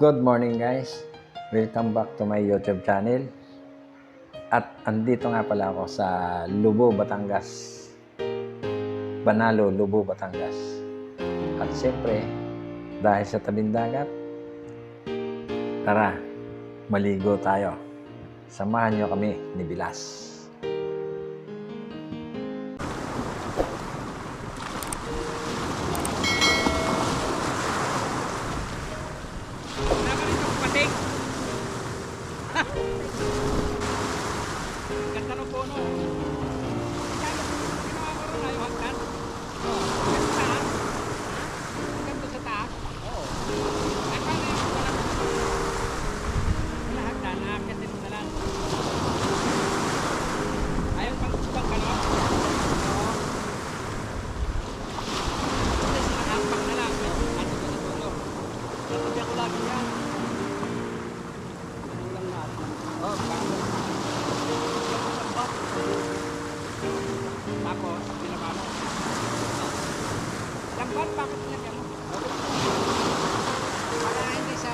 Good morning guys. Welcome back to my YouTube channel. At andito nga pala ako sa Lubo, Batangas. Banalo, Lubo, Batangas. At siyempre, dahil sa tabing dagat, tara, maligo tayo. Samahan niyo kami ni Bilas. Ganda ng puno. Kaya ginawa ko rin na yung hagdan. Oh, hanggang sa taas. Hanggang doon sa taas. Oo. Ay, paano yung wala? Wala hagdan, naakyat din mo na lang. Ayaw pang subang ka, no? Oo. Kasi sinahampak na lang. Ano ba sa dulo? Natagyan ko lagi yan. Kulang natin. Oh, bakit? Tapos, binaba mo. Lambat, bakit pinagyan mo? Para hindi sa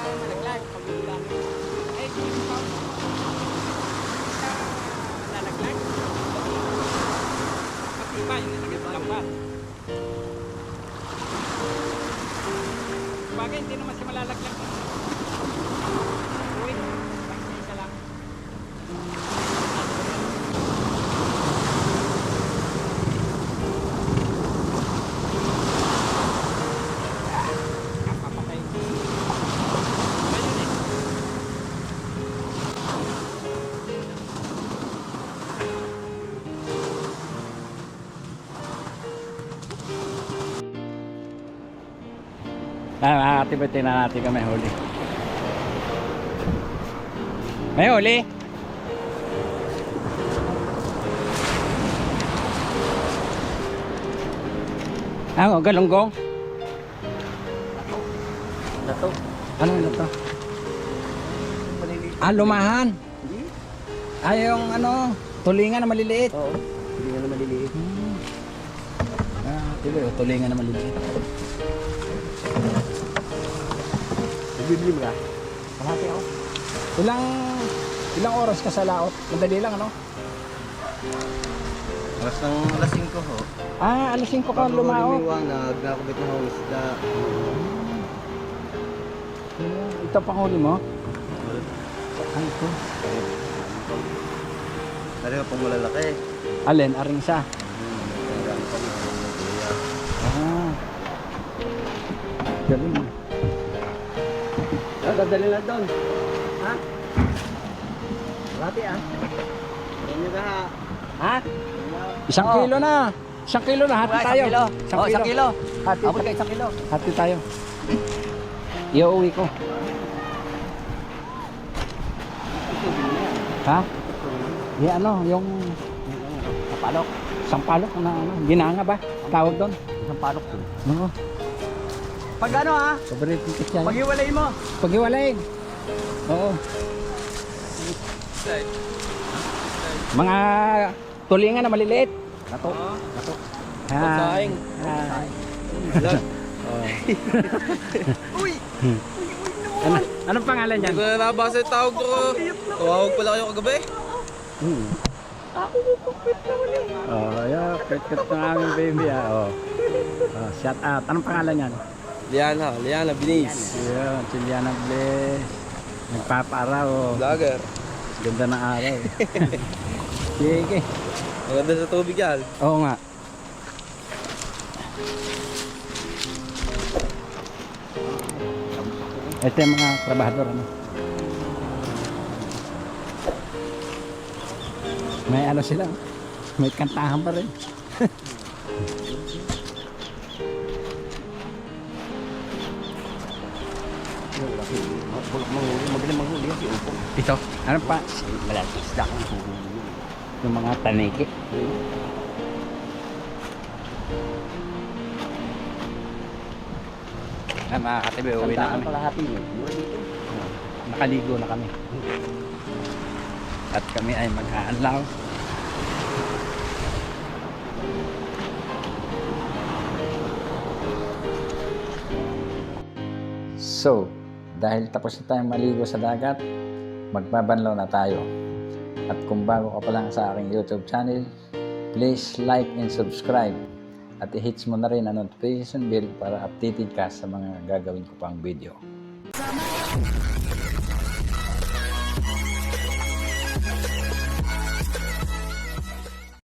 malaglag, pag ulan. Eh, hindi pa. Sa lalaglag. Matibay, yung lambat. Bagay, hindi naman siya malalaglag. Activity na natin kami huli. May huli? Oh, galunggong? Dato, Ano na to? Ah, lumahan. Ah, yung ano, tulingan na maliliit. Oo, nga na maliliit. Hmm. Ah, yung tulingan na maliliit. Mo ka? Kalahati ako. Ilang ilang oras ka sa laot? Madali lang ano? Alas ng alas 5 ho. Ah, alas 5 ka lumao. Liwanag, nakakabit na ho isda. Ito pang huli mo? Ay, ito. Pero pang malalaki. Alin, aring isa. Ah. Galing. Dadali lang doon. Ha? Lati ah. Yan yung ha. Ha? Isang kilo na. Isang kilo na. Hati tayo. Isang Oh, isang kilo. Hati, Abot ka isang kilo. hati tayo. Iuwi ko. Ha? Di ano, yung Kapalok. sampalok na ano, ginanga ba? Tawag doon. Isang palok to. Oo. Pag ano ha? Sobrang titik yan. Pag-iwalay mo. Pag-iwalay. Oo. Mga tulingan na maliliit. Kato. Kato. Pagsaing. Uy! ano, anong pangalan Hindi niyan? ko na nabasa yung tawag ko. Tawag pala kayo kagabi. Hmm. Oh, yeah, pet-pet ng aming baby ah. Oh. oh. Shout out. Anong pangalan niyan? Liana, Liana Binis. Yun, Juliana Bless. Nagpapaaraw. Oh. Vlogger. Ganda ng araw. Sige. Maganda sa tubig yan. Oo nga. Ito yung mga trabahador ano. May ano sila. May kantahan pa rin. Magaling manghuli yan si Upo. Ito. Ano pa? Malaki isda. Yung mga taniki. Ah, mga katibi, uwi na kami. kalahati yun. Nakaligo na kami. At kami ay mag-aanlaw. So, dahil tapos na tayong maligo sa dagat, magbabanlaw na tayo. At kung bago ka pa lang sa aking YouTube channel, please like and subscribe. At i-hits mo na rin ang notification bell para updated ka sa mga gagawin ko pang video.